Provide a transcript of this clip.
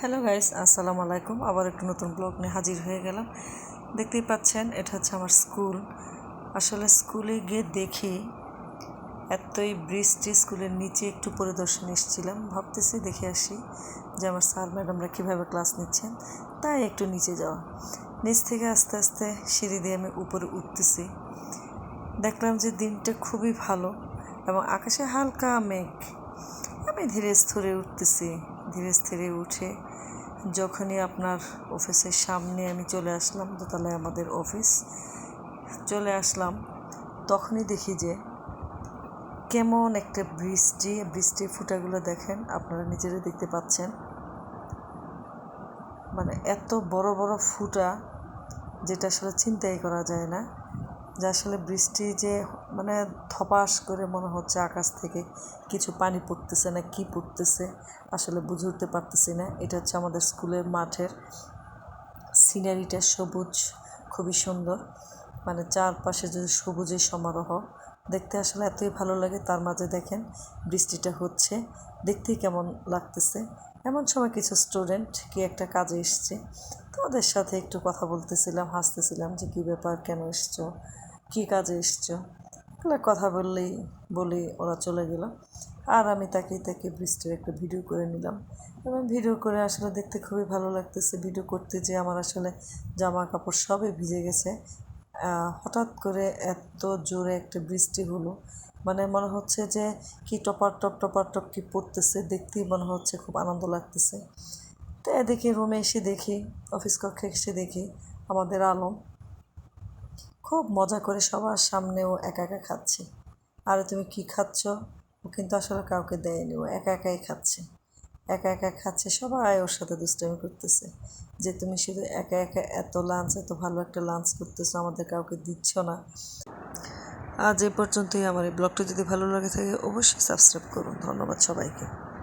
Hello guys, আসসালামু আলাইকুম। আবার একটু নতুন ব্লগ নিয়ে হাজির হয়ে গেলাম। দেখতেই পাচ্ছেন, এটা হচ্ছে আমার স্কুল। আসলে স্কুলে গিয়ে দেখি এতই বৃষ্টি, স্কুলের নিচে একটু পরিদর্শন এসেছিলাম। ভাবতেছি দেখে আসি যে আমার স্যার, ম্যাডামরা কীভাবে ক্লাস নিচ্ছেন। তাই একটু নিচে যাওয়া। নিচ থেকে আস্তে আস্তে সিঁড়ি দিয়ে আমি উপরে উঠতেছি। দেখলাম যে দিনটা খুবই ভালো এবং আকাশে হালকা মেঘ। আমি ধীরে স্থিরে উঠতেছি। ধীরে স্থিরে উঠে যখনই আপনার অফিসের সামনে আমি চলে আসলাম দোতলায় আমাদের অফিস চলে আসলাম। তখনই দেখি যে কেমন একটা বৃষ্টি, বৃষ্টির ফুটাগুলো দেখেন, আপনারা নিজেরা দেখতে পাচ্ছেন। মানে এত বড় বড় ফুটা, যেটা আসলে চিন্তাই করা যায় না। যে আসলে বৃষ্টি যে মানে ধপাস করে মনে হচ্ছে আকাশ থেকে, কিছু পানি পড়তেছে না, কি পড়তেছে আসলে বুঝে উঠতে পারতেছি না। এটা হচ্ছে আমাদের স্কুলের মাঠের সিনারিটা সবুজ, খুবই সুন্দর। মানে চারপাশে যদি সবুজের সমারোহ দেখতে আসলে এতই ভালো লাগে, তার মাঝে দেখেন বৃষ্টিটা হচ্ছে, দেখতেই কেমন লাগতেছে। এমন সময় কিছু স্টুডেন্ট কি একটা কাজে এসছে তো ওদের সাথে একটু কথা বলতেছিলাম, হাসতেছিলাম যে কী ব্যাপার, কেন এসছো, কী কাজে এসছো? এগুলো কথা বললেই, বলি ওরা চলে গেল। আর আমি তাকিয়ে তাকিয়ে বৃষ্টির একটা ভিডিও করে নিলাম। এবং ভিডিও করে আসলে দেখতে খুবই ভালো লাগতেছে ভিডিও করতে যে আমার আসলে জামা কাপড় সবই ভিজে গেছে। হঠাৎ করে এত জোরে একটা বৃষ্টি হলো। মানে মনে হচ্ছে যে কি টপার টপ টপার টপ কি পড়তেছে, দেখতেই মনে হচ্ছে খুব আনন্দ লাগতেছে। তো এদিকে রুমে এসে দেখি, অফিস কক্ষে এসে দেখি আমাদের আলম। খুব মজা করে সবার সামনেও একা একা খাচ্ছে। আর তুমি কি খাচ্ছ? ও কিন্তু আসলে কাউকে দেয়নি, ও একা একাই খাচ্ছে। একা একা খাচ্ছে, সবাই ওর সাথে দুষ্টামি করতেছে। যে তুমি শুধু একা একা এত লাঞ্চ এত ভালো একটা লাঞ্চ করতেছো, আমাদের কাউকে দিচ্ছ না। আজ এ পর্যন্তই। আমার এই ব্লগটা যদি ভালো লাগে থাকে, অবশ্যই সাবস্ক্রাইব করুন। ধন্যবাদ সবাইকে।